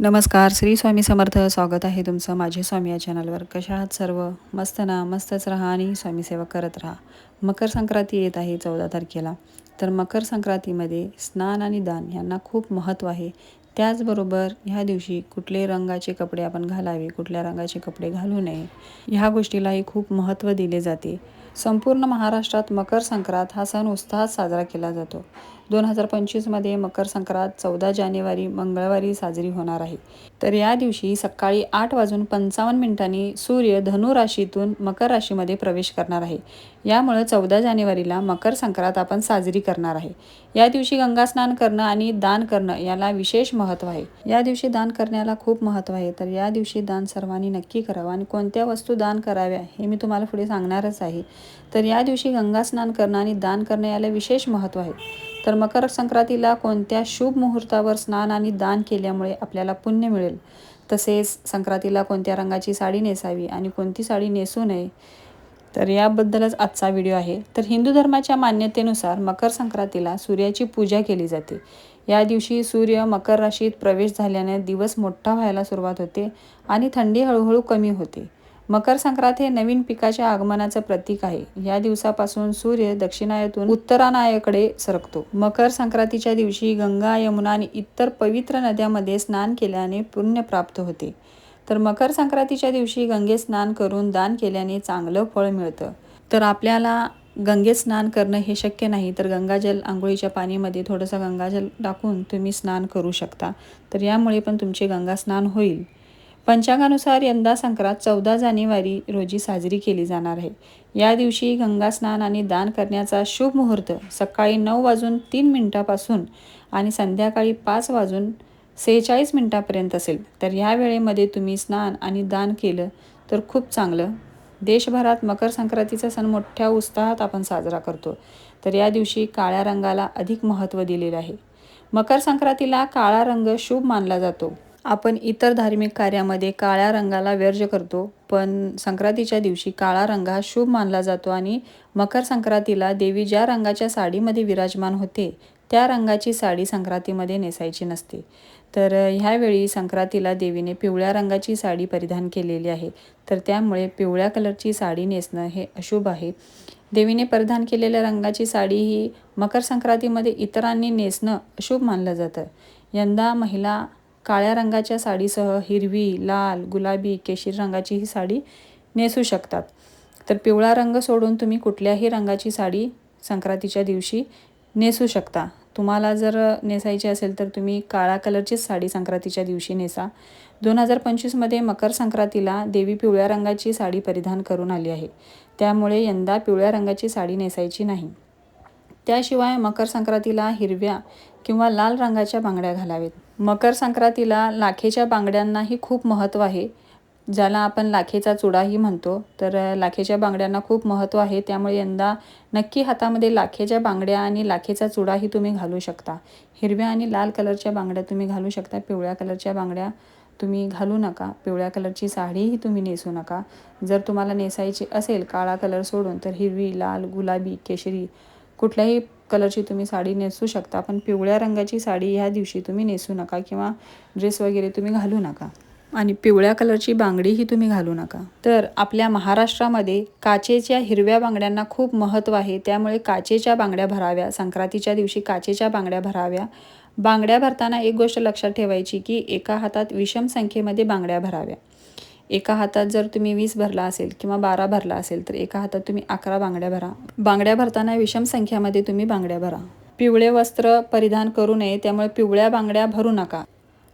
नमस्कार श्री स्वामी समर्थ. स्वागत आहे तुमचं माझे स्वामी या चॅनलवर कशा आहात सर्व? मस्त ना? मस्तच राहा आणि स्वामी सेवा करत राहा. मकर संक्रांती येत आहे चौदा तारखेला. तर मकर संक्रांतीमध्ये स्नान आणि दान यांना खूप महत्त्व आहे. त्याचबरोबर ह्या दिवशी कुठले रंगाचे कपडे आपण घालावे कुठल्या रंगाचे कपडे घालू नये ह्या गोष्टीलाही खूप महत्त्व दिले जाते. संपूर्ण महाराष्ट्रात मकर संक्रांत हा सण उत्साहात साजरा केला जातो. दोन हजार पंचवीसमध्ये मकर संक्रांत चौदा जानेवारी मंगळवारी साजरी होणार आहे. तर या दिवशी सकाळी आठ वाजून पंचावन्न मिनिटांनी सूर्य धनु राशीतून मकर राशीमध्ये प्रवेश करणार आहे. यामुळे चौदा जानेवारीला मकर संक्रांत आपण साजरी करणार आहे. या दिवशी गंगास्नान करणं आणि दान करणं याला विशेष महत्त्व आहे. या दिवशी दान करण्याला खूप महत्त्व आहे. तर या दिवशी दान सर्वांनी नक्की करावं आणि कोणत्या वस्तू दान कराव्या हे मी तुम्हाला पुढे सांगणारच आहे. तर या दिवशी गंगास्नान करणं आणि दान करणं याला विशेष महत्त्व आहे. तर मकर संक्रांतीला कोणत्या शुभ मुहूर्तावर स्नान आणि दान केल्यामुळे आपल्याला पुण्य मिळेल? तसेच संक्रांतीला कोणत्या रंगाची साडी नेसावी आणि कोणती साडी नेसू नये? तर याबद्दलच आजचा व्हिडिओ आहे. तर हिंदू धर्माच्या मान्यतेनुसार मकर संक्रांतीला सूर्याची पूजा केली जाते. या दिवशी सूर्य मकर राशीत प्रवेश झाल्याने दिवस मोठा व्हायला सुरुवात होते आणि थंडी हळूहळू कमी होते. मकर संक्रांत हे नवीन पिकाच्या आगमनाचं प्रतीक आहे. या दिवसापासून सूर्य दक्षिणायतून उत्तरानायाकडे सरकतो. मकर संक्रांतीच्या दिवशी गंगा यमुना आणि इतर पवित्र नद्यामध्ये स्नान केल्याने पुण्य प्राप्त होते. तर मकर संक्रांतीच्या दिवशी गंगे स्नान करून दान केल्याने चांगलं फळ मिळतं. तर आपल्याला गंगेत स्नान करणं हे शक्य नाही तर गंगाजल आंघोळीच्या पाणीमध्ये थोडंसं गंगाजल टाकून तुम्ही स्नान करू शकता. तर यामुळे पण तुमचे गंगा स्नान होईल. पंचांगानुसार यंदा संक्रांत चौदा जानेवारी रोजी साजरी केली जाणार आहे. या दिवशी गंगा स्नान आणि दान करण्याचा शुभ मुहूर्त सकाळी नऊ वाजून तीन मिनिटापासून आणि संध्याकाळी पाच वाजून सेहेचाळीस मिनिटापर्यंत असेल. तर या वेळेमध्ये तुम्ही स्नान आणि दान केलं तर खूप चांगलं. देशभरात मकर संक्रांतीचा सण मोठ्या उत्साहात आपण साजरा करतो. तर या दिवशी काळ्या रंगाला अधिक महत्त्व दिलेलं आहे. मकर संक्रांतीला काळा रंग शुभ मानला जातो. आपण इतर धार्मिक कार्यामध्ये काळ्या रंगाला व्यर्ज करतो पण संक्रांतीच्या दिवशी काळा रंग हा शुभ मानला जातो आणि मकर संक्रांतीला देवी ज्या रंगाच्या साडीमध्ये विराजमान होते त्या रंगाची साडी संक्रांतीमध्ये नेसायची नसते. तर ह्यावेळी संक्रांतीला देवीने पिवळ्या रंगाची साडी परिधान केलेली आहे. तर त्यामुळे पिवळ्या कलरची साडी नेसणं हे अशुभ आहे. देवीने परिधान केलेल्या रंगाची साडी ही मकर संक्रांतीमध्ये इतरांनी नेसणं अशुभ मानलं जातं. यंदा महिला काळ्या रंगाच्या साडीसह हिरवी लाल गुलाबी केशरी रंगाची ही साडी नेसू शकतात. तर पिवळा रंग सोडून तुम्ही कुठल्याही रंगाची साडी संक्रांतीच्या दिवशी नेसू शकता. तुम्हाला जर नेसायची असेल तर तुम्ही काळा कलरचीच साडी संक्रांतीच्या दिवशी नेसा. दोन हजार पंचवीसमध्ये मकर संक्रांतीला देवी पिवळ्या रंगाची साडी परिधान करून आली आहे. त्यामुळे यंदा पिवळ्या रंगाची साडी नेसायची नाही. त्याशिवाय मकर संक्रांतीला हिरव्या किंवा लाल रंगाच्या बांगड्या घालावेत. मकर संक्रांतीला लाखेच्या बांगड्यांनाही खूप महत्त्व आहे. ज्याला आपण लाखेचा चुडाही म्हणतो तर लाखेच्या बांगड्यांना खूप महत्त्व आहे. त्यामुळे यंदा नक्की हातामध्ये लाखेच्या बांगड्या आणि लाखेचा चुडाही तुम्ही घालू शकता. हिरव्या आणि लाल कलरच्या बांगड्या तुम्ही घालू शकता. पिवळ्या कलरच्या बांगड्या तुम्ही घालू नका. पिवळ्या कलरची साडीही तुम्ही नेसू नका. जर तुम्हाला नेसायची असेल काळा कलर सोडून तर हिरवी लाल गुलाबी केशरी कुठल्याही कलरची तुम्ही साडी नेसू शकता पण पिवळ्या रंगाची साडी ह्या दिवशी तुम्ही नेसू नका किंवा ड्रेस वगैरे तुम्ही घालू नका. आणि पिवळ्या कलरची बांगडीही तुम्ही घालू नका. तर आपल्या महाराष्ट्रामध्ये काचेच्या हिरव्या बांगड्यांना खूप महत्त्व आहे. त्यामुळे काचेच्या बांगड्या भराव्या संक्रांतीच्या दिवशी काचेच्या बांगड्या भराव्या. बांगड्या भरताना एक गोष्ट लक्षात ठेवायची की एका हातात विषम संख्येमध्ये बांगड्या भराव्या. एका हातात जर तुम्ही वीस भरला असेल किंवा बारा भरला असेल तर एका हातात तुम्ही अकरा बांगड्या भरा. बांगड्या भरताना विषम संख्यामध्ये तुम्ही बांगड्या भरा. पिवळे वस्त्र परिधान करू नये त्यामुळे पिवळ्या बांगड्या भरू नका.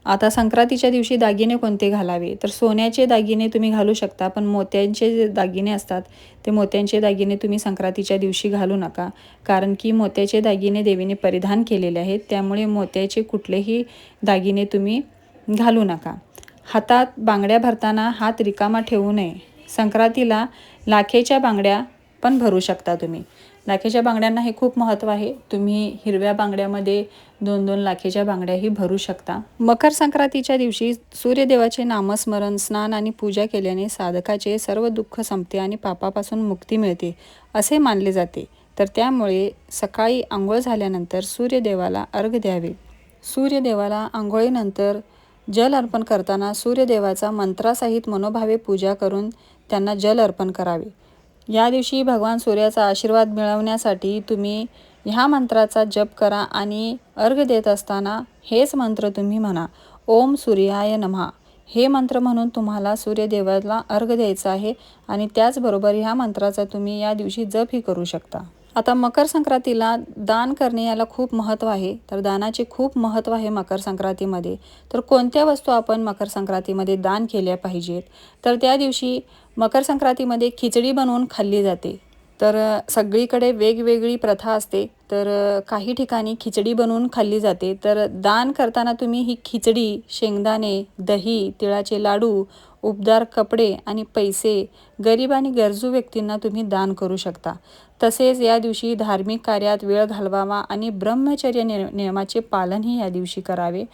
आता संक्रांतीच्या दिवशी दागिने कोणते घालावे? तर सोन्याचे दागिने तुम्ही घालू शकता पण मोत्यांचे जे दागिने असतात ते मोत्यांचे दागिने तुम्ही संक्रांतीच्या दिवशी घालू नका. कारण की मोत्याचे दागिने देवीने परिधान केलेले आहेत त्यामुळे मोत्याचे कुठलेही दागिने तुम्ही घालू नका. हातात बांगड्या भरताना हात रिकामा ठेवू नये. संक्रांतीला लाखेच्या बांगड्या पण भरू शकता तुम्ही. लाखेच्या बांगड्यांना हे खूप महत्त्व आहे. तुम्ही हिरव्या बांगड्यामध्ये दोन दोन लाखेच्या बांगड्याही भरू शकता. मकर संक्रांतीच्या दिवशी सूर्यदेवाचे नामस्मरण स्नान आणि पूजा केल्याने साधकाचे सर्व दुःख संपते आणि पापापासून मुक्ती मिळते असे मानले जाते. तर त्यामुळे सकाळी आंघोळ झाल्यानंतर सूर्यदेवाला अर्घ द्यावे. सूर्यदेवाला आंघोळीनंतर जल अर्पण करताना सूर्यदेवाचा मंत्रासहित मनोभावे पूजा करून त्यांना जल अर्पण करावे. या दिवशी भगवान सूर्याचा आशीर्वाद मिळवण्यासाठी तुम्ही ह्या मंत्राचा जप करा आणि अर्घ देत असताना हेच मंत्र तुम्ही म्हणा. ओम सूर्याय नमः हे मंत्र म्हणून तुम्हाला सूर्यदेवाला अर्घ द्यायचा आहे आणि त्याचबरोबर ह्या मंत्राचा तुम्ही या दिवशी जपही करू शकता. आता मकर संक्रांतीला दान करणे याला खूप महत्त्व आहे. तर दानाचे खूप महत्त्व आहे मकर संक्रांतीमध्ये. तर कोणत्या वस्तू आपण मकर संक्रांतीमध्ये दान केल्या पाहिजेत? तर त्या दिवशी मकर संक्रांतीमध्ये खिचडी बनवून खाल्ली जाते. तर सगळीकडे वेगवेगळी प्रथा असते. तर काही ठिकाणी खिचडी बनवून खाल्ली जाते. तर दान करताना तुम्ही ही खिचडी शेंगदाणे दही तिळाचे लाडू उबदार कपडे आणि पैसे गरीब आणि गरजू व्यक्तींना तुम्ही दान करू शकता. तसेच या दिवशी धार्मिक कार्यात वेळ घालवावा आणि ब्रह्मचर्य नियमाचे पालनही या दिवशी करावे.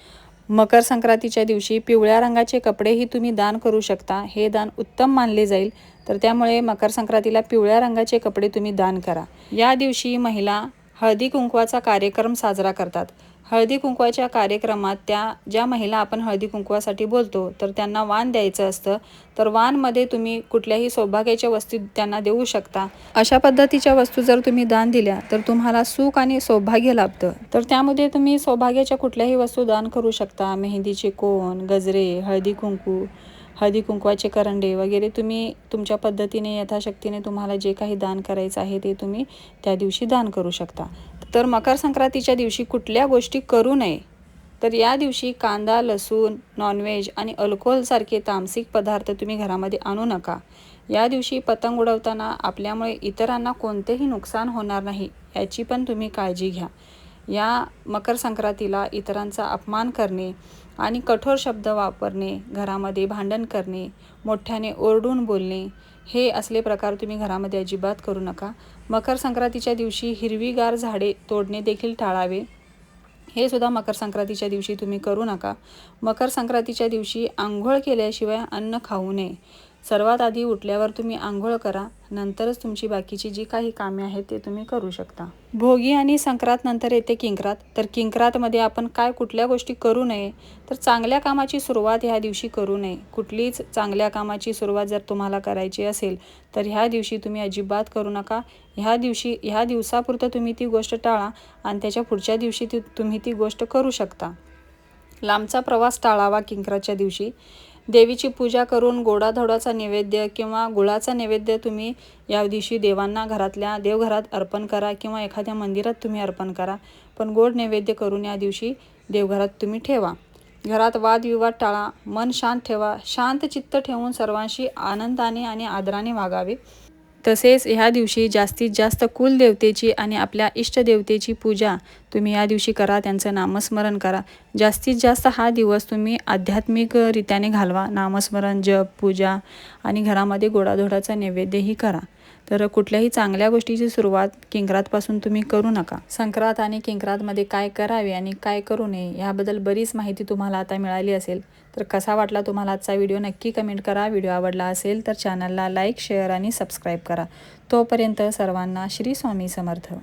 मकर संक्रांतीच्या दिवशी पिवळ्या रंगाचे कपडेही तुम्ही दान करू शकता. हे दान उत्तम मानले जाईल. तर त्यामुळे मकर संक्रांतीला पिवळ्या रंगाचे कपडे तुम्ही दान करा. या दिवशी महिला हळदी कुंकवाचा कार्यक्रम साजरा करतात. हळदी कुंकवाच्या कार्यक्रमात त्या ज्या महिला आपण हळदी कुंकवासाठी बोलतो तर त्यांना वाण द्यायचं असतं. तर वाणमध्ये तुम्ही कुठल्याही सौभाग्याच्या वस्तू त्यांना देऊ शकता. अशा पद्धतीच्या वस्तू जर तुम्ही दान दिल्या तर तुम्हाला सुख आणि सौभाग्य लाभतं. तर त्यामध्ये तुम्ही सौभाग्याच्या कुठल्याही वस्तू दान करू शकता. मेहंदीचे कोण गजरे हळदी कुंकू हळदी कुंकवाचे करंडे वगैरे तुम्ही तुमच्या पद्धतीने यथाशक्तीने तुम्हाला जे काही दान करायचं आहे ते तुम्ही त्या दिवशी दान करू शकता. तर मकर संक्रांतीच्या दिवशी कुठल्या गोष्टी करू नये? तर या दिवशी कांदा लसूण नॉनव्हेज आणि अल्कोहोलसारखे तामसिक पदार्थ तुम्ही घरामध्ये आणू नका. या दिवशी पतंग उडवताना आपल्यामुळे इतरांना कोणतेही नुकसान होणार नाही याची पण तुम्ही काळजी घ्या. या मकर संक्रांतीला इतरांचा अपमान करणे आणि कठोर शब्द वापरणे घरामध्ये भांडण करणे मोठ्याने ओरडून बोलणे हे असले प्रकार तुम्ही घरामध्ये अजिबात करू नका. मकर संक्रांतीच्या दिवशी हिरवीगार झाडे तोडणे देखील टाळावे. हे सुद्धा मकर संक्रांतीच्या दिवशी तुम्ही करू नका. मकर संक्रांतीच्या दिवशी आंघोळ केल्याशिवाय अन्न खाऊ नये. सर्वात आधी उठल्यावर तुम्ही आंघोळ करा नंतरच तुमची बाकीची जी काही कामे आहेत ते तुम्ही करू शकता. भोगी आणि संक्रांत नंतर येते किंक्रात. तर किंक्रातमध्ये आपण काय कुठल्या गोष्टी करू नये तर चांगल्या कामाची सुरुवात ह्या दिवशी करू नये. कुठलीच चांगल्या कामाची सुरुवात जर तुम्हाला करायची असेल तर ह्या दिवशी तुम्ही अजिबात करू नका. ह्या दिवशी ह्या दिवसापुरतं तुम्ही ती गोष्ट टाळा आणि त्याच्या पुढच्या दिवशी ती तुम्ही ती गोष्ट करू शकता. लांबचा प्रवास टाळावा किंक्राच्या दिवशी. देवीची पूजा करून गोडाधोडाचा नैवेद्य किंवा गुळाचा नैवेद्य तुम्ही या दिवशी देवांना घरातल्या देवघरात अर्पण करा किंवा एखाद्या मंदिरात तुम्ही अर्पण करा. पण गोड नैवेद्य करून या दिवशी देवघरात तुम्ही ठेवा. घरात वादविवाद टाळा मन शांत ठेवा. शांत चित्त ठेवून सर्वांशी आनंदाने आणि आदराने वागावे. तसेच ह्या दिवशी जास्तीत जास्त कुलदेवतेची आणि आपल्या इष्टदेवतेची पूजा तुम्ही या दिवशी करा त्यांचं नामस्मरण करा. जास्तीत जास्त हा दिवस तुम्ही आध्यात्मिकरित्याने घालवा. नामस्मरण जप पूजा आणि घरामध्ये गोडाधोडाचा नैवेद्यही करा. तर कुठल्याही चांगल्या गोष्टीची सुरुवात किंक्रातपासून तुम्ही करू नका. संक्रांत आणि किंक्रातमध्ये काय करावे आणि काय करू नये याबद्दल बरीच माहिती तुम्हाला आता मिळाली असेल. तर कसा वाटला तुम्हाला आजचा व्हिडिओ नक्की कमेंट करा. व्हिडिओ आवडला असेल तर चॅनलला लाईक शेअर आणि सबस्क्राईब करा. तोपर्यंत सर्वांना श्री स्वामी समर्थ.